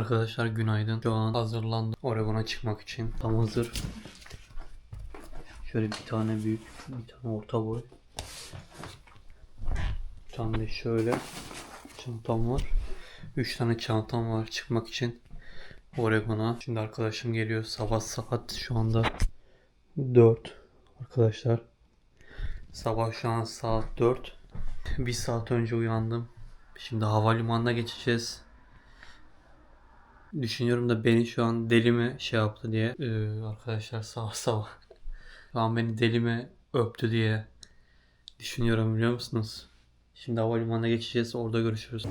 Arkadaşlar günaydın. Şu an hazırlandım Oregon'a çıkmak için. Tam hazır. Şöyle bir tane büyük, bir tane orta boy. Bir tane de şöyle çantam var. Üç tane çantam var çıkmak için Oregon'a. Şimdi arkadaşım geliyor. Sabah saat şu anda 4 arkadaşlar. Sabah şu an saat 4. Bir saat önce uyandım. Şimdi havalimanına geçeceğiz. Düşünüyorum da beni şu an deli mi şey yaptı diye. Ee, arkadaşlar sabah sabah. Şu an beni deli mi öptü diye düşünüyorum biliyor musunuz? Şimdi havalimanına geçeceğiz. Orada görüşürüz.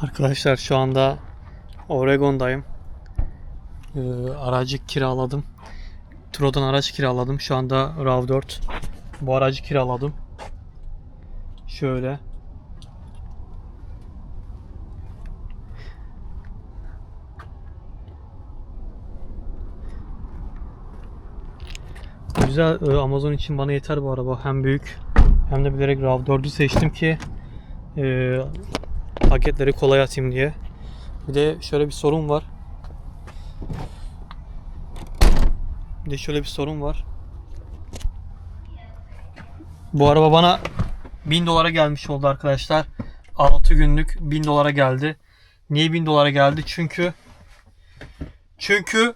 Arkadaşlar şu anda Oregon'dayım. Ee, aracı kiraladım. Tro'dan araç kiraladım. Şu anda RAV4. Bu aracı kiraladım. Şöyle. Güzel e, Amazon için bana yeter bu araba. Hem büyük hem de bilerek RAV4'ü seçtim ki e, paketleri kolay atayım diye. Bir de şöyle bir sorun var. Bir de şöyle bir sorun var. Bu araba bana 1000 dolara gelmiş oldu arkadaşlar. 6 günlük 1000 dolara geldi. Niye 1000 dolara geldi? Çünkü çünkü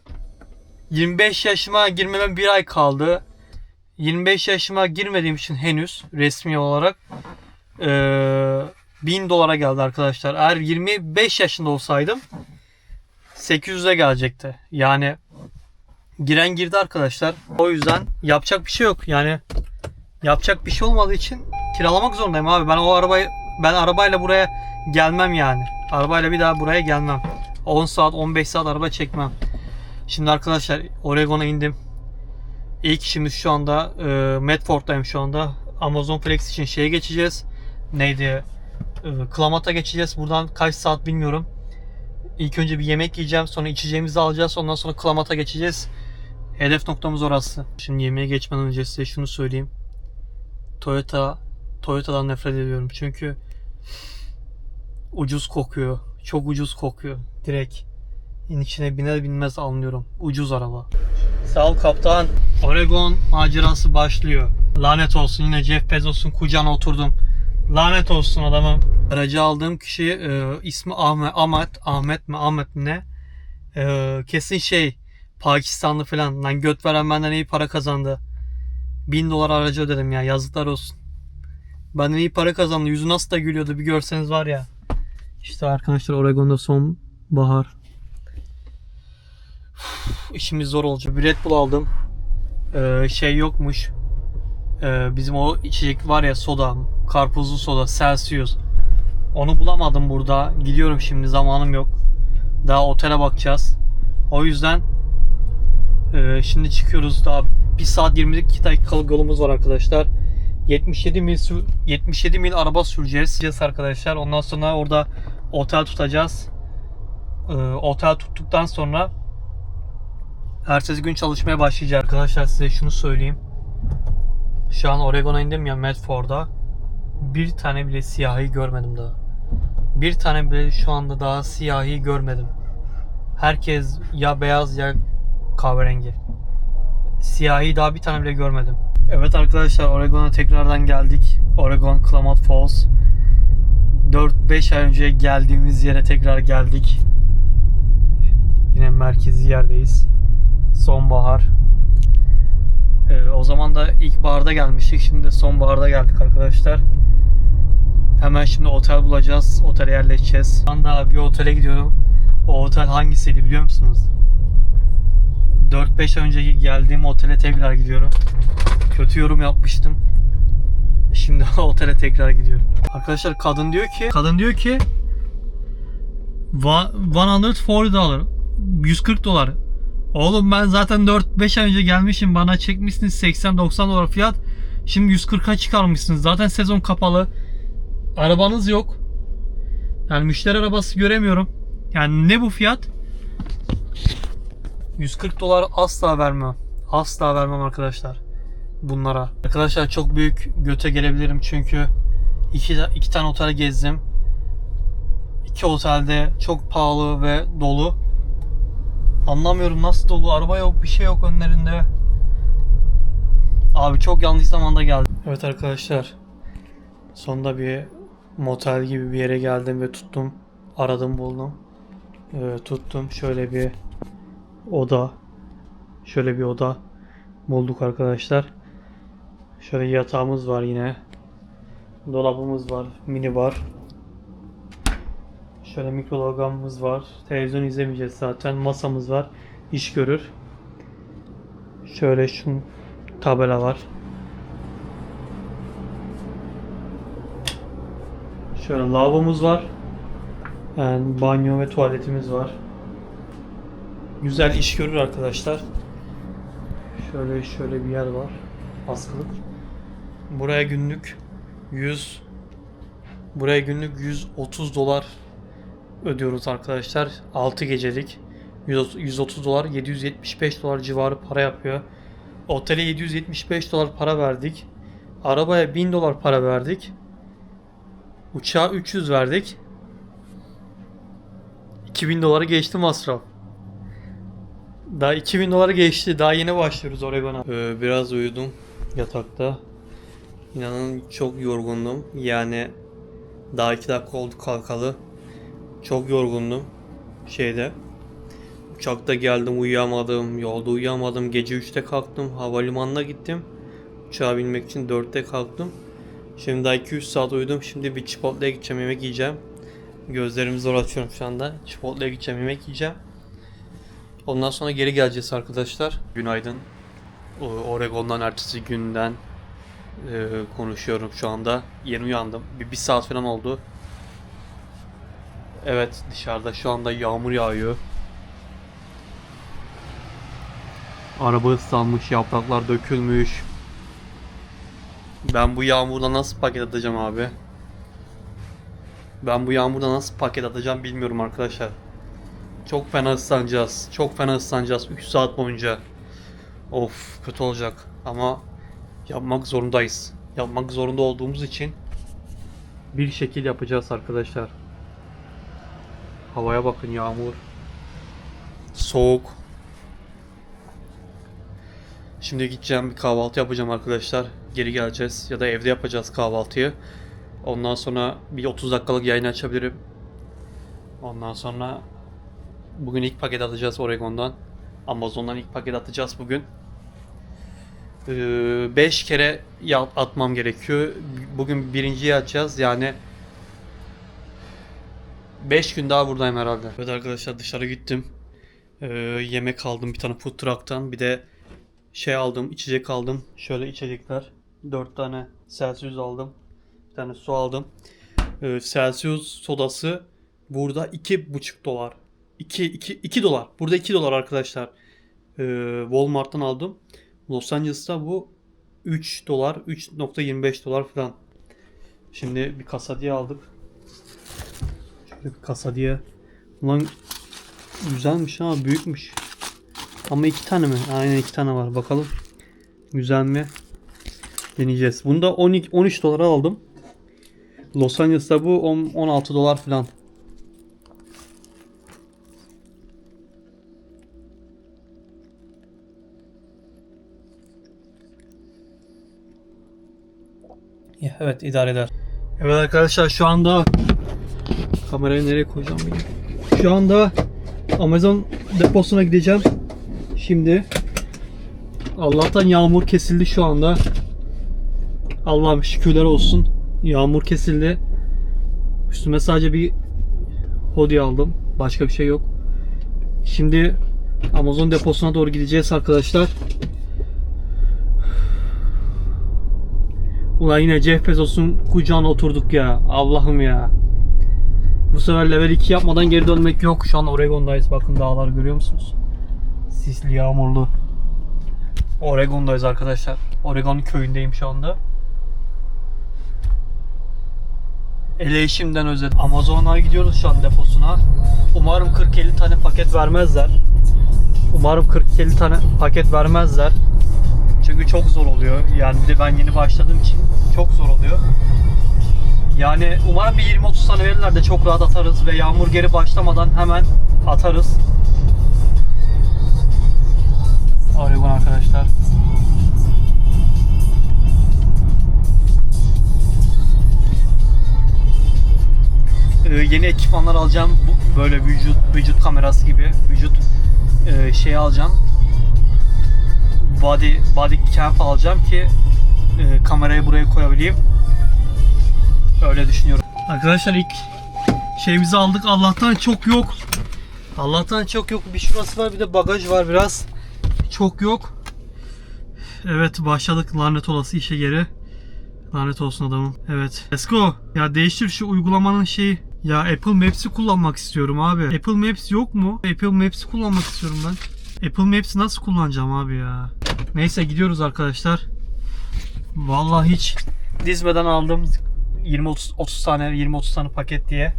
25 yaşıma girmeme bir ay kaldı. 25 yaşıma girmediğim için henüz resmi olarak eee 1000 dolara geldi arkadaşlar. Eğer 25 yaşında olsaydım 800'e gelecekti. Yani giren girdi arkadaşlar. O yüzden yapacak bir şey yok. Yani yapacak bir şey olmadığı için kiralamak zorundayım abi. Ben o arabayı ben arabayla buraya gelmem yani. Arabayla bir daha buraya gelmem. 10 saat 15 saat araba çekmem. Şimdi arkadaşlar Oregon'a indim. İlk işimiz şu anda e, Medford'dayım şu anda. Amazon Flex için şeye geçeceğiz. Neydi? E, Klamat'a geçeceğiz. Buradan kaç saat bilmiyorum. İlk önce bir yemek yiyeceğim. Sonra içeceğimizi alacağız. Ondan sonra Klamat'a geçeceğiz. Hedef noktamız orası. Şimdi yemeğe geçmeden önce size şunu söyleyeyim. Toyota Toyota'dan nefret ediyorum. Çünkü ucuz kokuyor. Çok ucuz kokuyor. Direkt içine biner binmez anlıyorum. Ucuz araba. Sağ ol kaptan. Oregon macerası başlıyor. Lanet olsun yine Jeff Bezos'un kucağına oturdum. Lanet olsun adamım. Aracı aldığım kişi e, ismi Ahmet, Ahmet, Ahmet mi Ahmet ne? E, kesin şey Pakistanlı falan. Lan göt veren benden iyi para kazandı. 1000 dolar aracı ödedim ya yazıklar olsun. Benden iyi para kazandı. Yüzü nasıl da gülüyordu bir görseniz var ya. İşte arkadaşlar Oregon'da son bahar. Uf, işimiz zor olacak. Bir Red Bull aldım. Ee, şey yokmuş. Ee, bizim o içecek var ya soda. Karpuzlu soda. Celsius. Onu bulamadım burada. Gidiyorum şimdi zamanım yok. Daha otele bakacağız. O yüzden e, şimdi çıkıyoruz. Daha 1 saat 22 dakikalık yolumuz var arkadaşlar. 77 mil sür- 77 mil araba süreceğiz. Arkadaşlar. Ondan sonra orada otel tutacağız. Ee, otel tuttuktan sonra ertesi gün çalışmaya başlayacağız. Arkadaşlar size şunu söyleyeyim. Şu an Oregon'a indim ya Medford'a. Bir tane bile siyahi görmedim daha. Bir tane bile şu anda daha siyahi görmedim. Herkes ya beyaz ya kahverengi. Siyahi daha bir tane bile görmedim. Evet arkadaşlar Oregon'a tekrardan geldik. Oregon Klamath Falls. 4-5 ay önce geldiğimiz yere tekrar geldik. Yine merkezi yerdeyiz. Sonbahar. Ee, o zaman da ilkbaharda gelmiştik. Şimdi sonbaharda geldik arkadaşlar. Hemen şimdi otel bulacağız. Otele yerleşeceğiz. Şu anda bir otele gidiyorum. O otel hangisiydi biliyor musunuz? 4-5 ay önce geldiğim otele tekrar gidiyorum. Kötü yorum yapmıştım. Şimdi otele tekrar gidiyorum. Arkadaşlar kadın diyor ki kadın diyor ki "One- 140 dolar 140 dolar. Oğlum ben zaten 4-5 ay önce gelmişim. Bana çekmişsiniz 80-90 dolar fiyat. Şimdi 140'a çıkarmışsınız. Zaten sezon kapalı. Arabanız yok. Yani müşteri arabası göremiyorum. Yani ne bu fiyat? 140 dolar asla vermem. Asla vermem arkadaşlar. Bunlara. Arkadaşlar çok büyük göte gelebilirim çünkü iki, iki tane otel gezdim. iki otelde çok pahalı ve dolu. Anlamıyorum nasıl dolu. Araba yok, bir şey yok önlerinde. Abi çok yanlış zamanda geldim. Evet arkadaşlar. Sonunda bir motel gibi bir yere geldim ve tuttum. Aradım buldum. Ee, tuttum. Şöyle bir oda. Şöyle bir oda bulduk arkadaşlar. Şöyle yatağımız var yine. Dolabımız var. Mini var. Şöyle mikrodalgamız var. Televizyon izlemeyeceğiz zaten. Masamız var. İş görür. Şöyle şun tabela var. Şöyle lavabomuz var. Yani banyo ve tuvaletimiz var. Güzel iş görür arkadaşlar. Şöyle şöyle bir yer var. Askılık. Buraya günlük 100 Buraya günlük 130 dolar ödüyoruz arkadaşlar. 6 gecelik. 130 130 dolar 775 dolar civarı para yapıyor. Otele 775 dolar para verdik. Arabaya 1000 dolar para verdik. Uçağa 300 verdik. 2000 doları geçti masraf. Daha 2000 doları geçti. Daha yeni başlıyoruz Oregon'a. Ee, biraz uyudum yatakta. İnanın çok yorgundum. Yani daha 2 dakika oldu kalkalı. Çok yorgundum şeyde. Uçakta geldim uyuyamadım. Yolda uyuyamadım. Gece 3'te kalktım. Havalimanına gittim. Uçağa binmek için 4'te kalktım. Şimdi daha 2-3 saat uyudum. Şimdi bir Chipotle'ye gideceğim yemek yiyeceğim. Gözlerimi zor açıyorum şu anda. Chipotle'ye gideceğim yemek yiyeceğim. Ondan sonra geri geleceğiz arkadaşlar. Günaydın. Oregon'dan ertesi günden e, konuşuyorum şu anda. Yeni uyandım. Bir, bir saat falan oldu. Evet dışarıda şu anda yağmur yağıyor. Araba ıslanmış, yapraklar dökülmüş. Ben bu yağmurda nasıl paket atacağım abi? Ben bu yağmurda nasıl paket atacağım bilmiyorum arkadaşlar. Çok fena ıslanacağız. Çok fena ıslanacağız 3 saat boyunca. Of kötü olacak ama yapmak zorundayız. Yapmak zorunda olduğumuz için bir şekil yapacağız arkadaşlar. Havaya bakın yağmur. Soğuk. Şimdi gideceğim bir kahvaltı yapacağım arkadaşlar. Geri geleceğiz ya da evde yapacağız kahvaltıyı. Ondan sonra bir 30 dakikalık yayın açabilirim. Ondan sonra bugün ilk paket atacağız Oregon'dan. Amazon'dan ilk paket atacağız bugün. 5 kere ya- atmam gerekiyor. Bugün birinciyi atacağız yani 5 gün daha buradayım herhalde. Evet arkadaşlar dışarı gittim. Ee, yemek aldım bir tane food truck'tan. Bir de şey aldım, içecek aldım. Şöyle içecekler. 4 tane Celsius aldım. Bir tane su aldım. Ee, Celsius sodası burada 2,5 dolar. 2, 2, 2 dolar. Burada 2 dolar arkadaşlar. Ee, Walmart'tan aldım. Los Angeles'ta bu 3 dolar, 3.25 dolar falan. Şimdi bir kasadiye aldık. Şöyle bir kasadiye. Ulan güzelmiş ama büyükmüş. Ama iki tane mi? Aynen iki tane var. Bakalım. Güzel mi? Deneyeceğiz. Bunu da 12, 13 dolara aldım. Los Angeles'ta bu 10, 16 dolar falan. Evet idare eder. Evet arkadaşlar şu anda kamerayı nereye koyacağım bilmiyorum. Şu anda Amazon deposuna gideceğim. Şimdi Allah'tan yağmur kesildi şu anda. Allah'ım şükürler olsun. Yağmur kesildi. Üstüme sadece bir hoodie aldım. Başka bir şey yok. Şimdi Amazon deposuna doğru gideceğiz arkadaşlar. Ulan yine Jeff Bezos'un kucağına oturduk ya. Allah'ım ya. Bu sefer level 2 yapmadan geri dönmek yok. Şu an Oregon'dayız. Bakın dağlar görüyor musunuz? Sisli, yağmurlu. Oregon'dayız arkadaşlar. Oregon köyündeyim şu anda. Eleşimden özledim. Amazon'a gidiyoruz şu an deposuna. Umarım 40-50 tane paket vermezler. Umarım 40-50 tane paket vermezler. Çünkü çok zor oluyor. Yani bir de ben yeni başladığım için çok zor oluyor. Yani umarım bir 20-30 tane verirler de çok rahat atarız ve yağmur geri başlamadan hemen atarız. Oregon arkadaşlar. Ee, yeni ekipmanlar alacağım. Böyle vücut vücut kamerası gibi vücut e, şey alacağım. Body body cam alacağım ki e, kamerayı buraya koyabileyim. Öyle düşünüyorum. Arkadaşlar ilk şeyimizi aldık. Allah'tan çok yok. Allah'tan çok yok. Bir şurası var bir de bagaj var biraz. Çok yok. Evet başladık lanet olası işe geri. Lanet olsun adamım. Evet. Let's go. Ya değiştir şu uygulamanın şeyi. Ya Apple Maps'i kullanmak istiyorum abi. Apple Maps yok mu? Apple Maps'i kullanmak istiyorum ben. Apple Maps'i nasıl kullanacağım abi ya? Neyse gidiyoruz arkadaşlar. Vallahi hiç dizmeden aldım 20 30 30 tane 20 30 tane paket diye.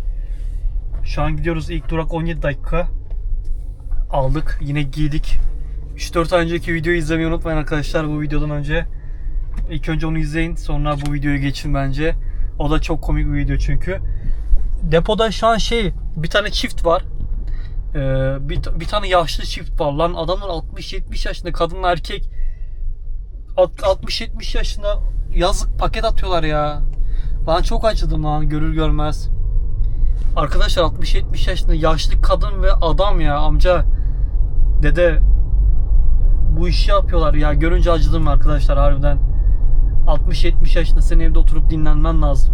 Şu an gidiyoruz. İlk durak 17 dakika. Aldık. Yine giydik. 3-4 ay önceki videoyu izlemeyi unutmayın arkadaşlar bu videodan önce. İlk önce onu izleyin. Sonra bu videoyu geçin bence. O da çok komik bir video çünkü. Depoda şu an şey bir tane çift var. Ee, bir, bir tane yaşlı çift var lan. Adamlar 60-70 yaşında kadınla erkek. Alt- 60-70 yaşında yazık paket atıyorlar ya. Ben çok acıdım lan görür görmez. Arkadaşlar 60-70 yaşında yaşlı kadın ve adam ya amca. Dede bu işi yapıyorlar ya görünce acıdım arkadaşlar harbiden. 60-70 yaşında senin evde oturup dinlenmen lazım.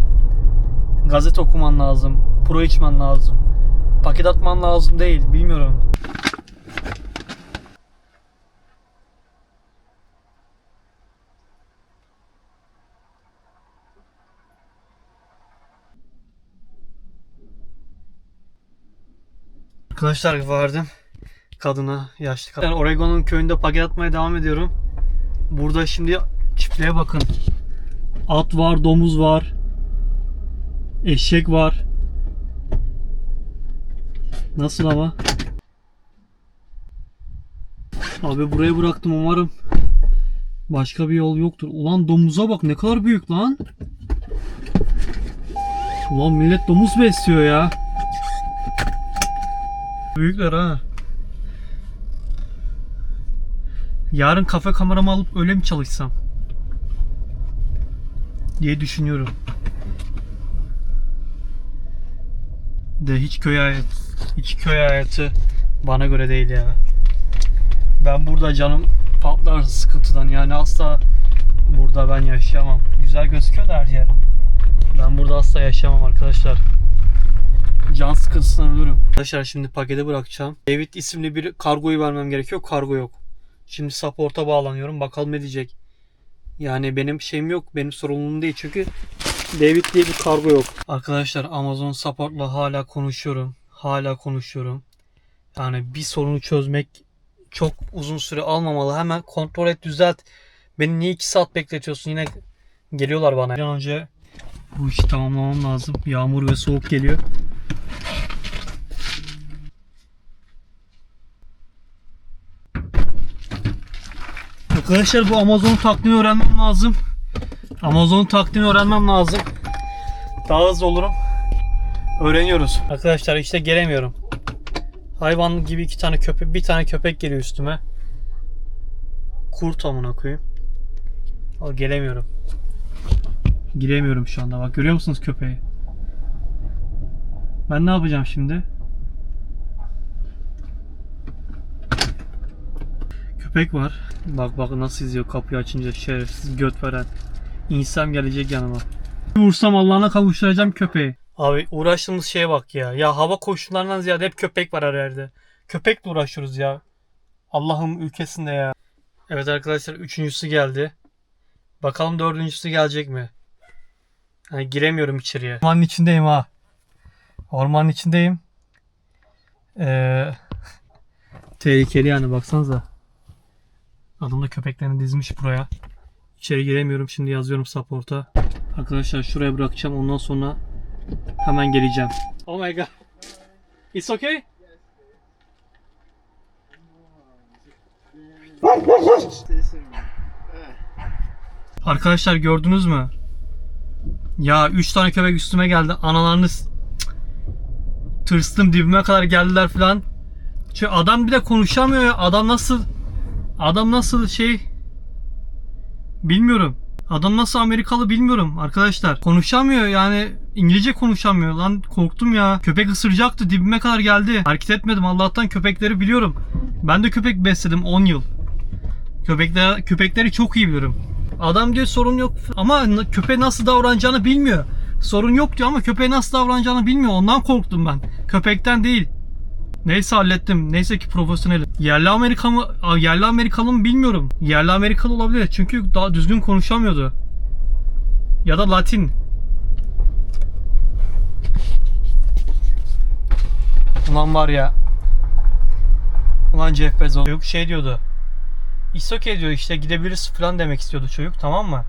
Gazete okuman lazım pro içmen lazım. Paket atman lazım değil bilmiyorum Arkadaşlar vardım kadına yaşlı kadın. Ben Oregon'un köyünde paket atmaya devam ediyorum. Burada şimdi çiftliğe bakın. At var, domuz var. Eşek var. Nasıl ama? Abi buraya bıraktım umarım. Başka bir yol yoktur. Ulan domuza bak ne kadar büyük lan. Ulan millet domuz besliyor ya. Büyükler ha. Yarın kafe kameramı alıp öyle mi çalışsam? Diye düşünüyorum. De hiç köy hayatı, hiç köy hayatı bana göre değil ya. Ben burada canım patlar sıkıntıdan yani asla burada ben yaşayamam. Güzel gözüküyor da her yer. Ben burada asla yaşayamam arkadaşlar. Can sıkıntısından ölürüm. Arkadaşlar şimdi paketi bırakacağım. David isimli bir kargoyu vermem gerekiyor. Kargo yok. Şimdi support'a bağlanıyorum. Bakalım ne diyecek. Yani benim şeyim yok. Benim sorumluluğum değil. Çünkü David diye bir kargo yok. Arkadaşlar Amazon support'la hala konuşuyorum. Hala konuşuyorum. Yani bir sorunu çözmek çok uzun süre almamalı. Hemen kontrol et düzelt. Beni niye 2 saat bekletiyorsun? Yine geliyorlar bana. Bir an önce bu işi tamamlamam lazım. Yağmur ve soğuk geliyor. Arkadaşlar bu Amazon taktiğini öğrenmem lazım. Amazon taktiğini öğrenmem lazım. Daha hızlı olurum. Öğreniyoruz. Arkadaşlar işte gelemiyorum. Hayvan gibi iki tane köpek, bir tane köpek geliyor üstüme. Kurt amına koyayım. Al gelemiyorum. Giremiyorum şu anda. Bak görüyor musunuz köpeği? Ben ne yapacağım şimdi? Köpek var. Bak bak nasıl izliyor kapıyı açınca şerefsiz göt veren. İnsan gelecek yanıma. Vursam Allah'ına kavuşturacağım köpeği. Abi uğraştığımız şeye bak ya. Ya hava koşullarından ziyade hep köpek var her yerde. Köpekle uğraşıyoruz ya. Allah'ım ülkesinde ya. Evet arkadaşlar üçüncüsü geldi. Bakalım dördüncüsü gelecek mi? Hani giremiyorum içeriye. Ormanın içindeyim ha. Ormanın içindeyim. Ee, tehlikeli yani baksanıza. Adam da köpeklerini dizmiş buraya. İçeri giremiyorum. Şimdi yazıyorum support'a. Arkadaşlar şuraya bırakacağım. Ondan sonra hemen geleceğim. Oh my god. It's okay? Arkadaşlar gördünüz mü? Ya 3 tane köpek üstüme geldi. Analarını s- Cık. Tırstım dibime kadar geldiler falan. Çünkü adam bir de konuşamıyor ya. Adam nasıl adam nasıl şey bilmiyorum. Adam nasıl Amerikalı bilmiyorum arkadaşlar. Konuşamıyor yani İngilizce konuşamıyor lan korktum ya. Köpek ısıracaktı dibime kadar geldi. Hareket etmedim Allah'tan köpekleri biliyorum. Ben de köpek besledim 10 yıl. Köpekler, köpekleri çok iyi biliyorum. Adam diyor sorun yok ama köpeğe nasıl davranacağını bilmiyor. Sorun yok diyor ama köpeğe nasıl davranacağını bilmiyor. Ondan korktum ben. Köpekten değil. Neyse hallettim. Neyse ki profesyonelim. Yerli Amerika mı? Yerli Amerikalı mı bilmiyorum. Yerli Amerikalı olabilir. Çünkü daha düzgün konuşamıyordu. Ya da Latin. Ulan var ya. Ulan Jeff Bezos. Çocuk şey diyordu. It's okay diyor işte gidebiliriz falan demek istiyordu çocuk tamam mı?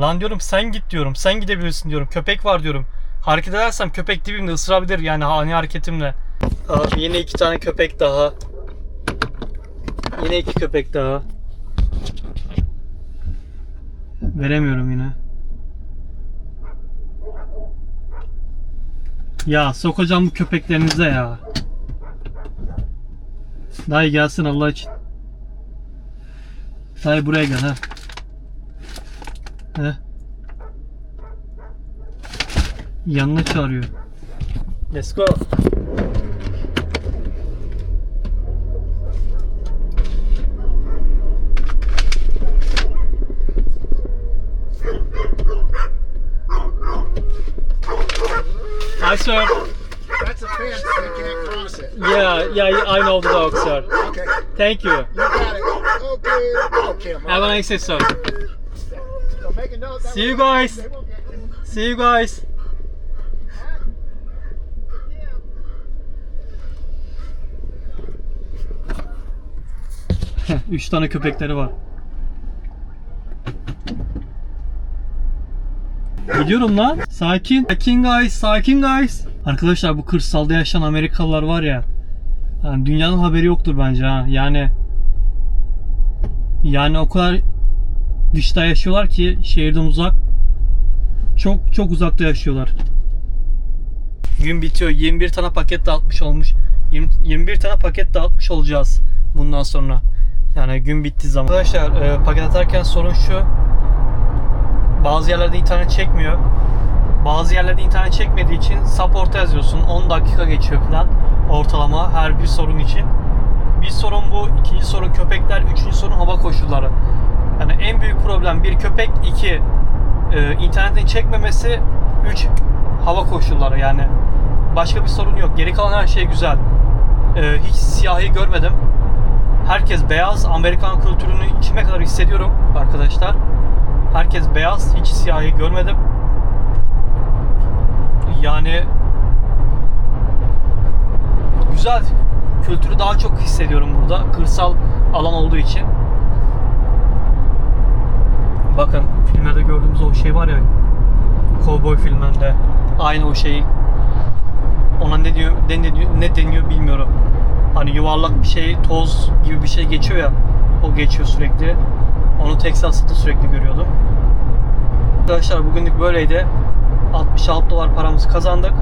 Lan diyorum sen git diyorum. Sen gidebilirsin diyorum. Köpek var diyorum. Hareket edersem köpek dibimde ısırabilir yani ani hareketimle. Abi yine iki tane köpek daha. Yine iki köpek daha. Veremiyorum yine. Ya sokacağım bu köpeklerinize ya. Dayı gelsin Allah için. Dayı buraya gel ha. He. Yanına çağırıyor. Let's go. Hi sir. That's a fence. They can't cross it. Yeah, yeah, I know the dog, sir. Okay, Thank you. you got it. Okay, okay. Have a nice day, sir. See you guys. See you guys. Üç tane köpekleri var. Gidiyorum lan. Sakin. Sakin guys. Sakin guys. Arkadaşlar bu kırsalda yaşayan Amerikalılar var ya. Yani dünyanın haberi yoktur bence ha. Yani yani o kadar dışta yaşıyorlar ki şehirden uzak. Çok çok uzakta yaşıyorlar. Gün bitiyor. 21 tane paket dağıtmış olmuş. 20, 21 tane paket dağıtmış olacağız bundan sonra. Yani gün bittiği zaman. Arkadaşlar e, paket atarken sorun şu. Bazı yerlerde internet çekmiyor. Bazı yerlerde internet çekmediği için support'a yazıyorsun. 10 dakika geçiyor falan ortalama her bir sorun için. Bir sorun bu. ikinci sorun köpekler. Üçüncü sorun hava koşulları. Yani en büyük problem bir köpek, iki e, internetin çekmemesi, üç hava koşulları yani. Başka bir sorun yok. Geri kalan her şey güzel. E, hiç siyahi görmedim. Herkes beyaz. Amerikan kültürünü içime kadar hissediyorum arkadaşlar. Herkes beyaz. Hiç siyahi görmedim. Yani güzel. Kültürü daha çok hissediyorum burada. Kırsal alan olduğu için. Bakın filmlerde gördüğümüz o şey var ya Cowboy filmlerinde aynı o şey ona ne diyor ne, diyor, ne deniyor bilmiyorum. Hani yuvarlak bir şey toz gibi bir şey geçiyor ya o geçiyor sürekli. Onu Texas'ta sürekli görüyordum. Arkadaşlar bugünlük böyleydi. 66 dolar paramızı kazandık.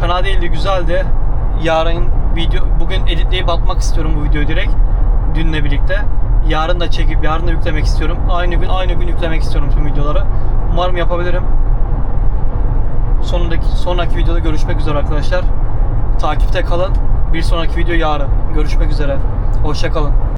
Fena değildi, güzeldi. Yarın video bugün editleyip atmak istiyorum bu videoyu direkt dünle birlikte. Yarın da çekip yarın da yüklemek istiyorum. Aynı gün aynı gün yüklemek istiyorum tüm videoları. Umarım yapabilirim. Sonundaki sonraki videoda görüşmek üzere arkadaşlar. Takipte kalın. Bir sonraki video yarın. Görüşmek üzere. Hoşça kalın.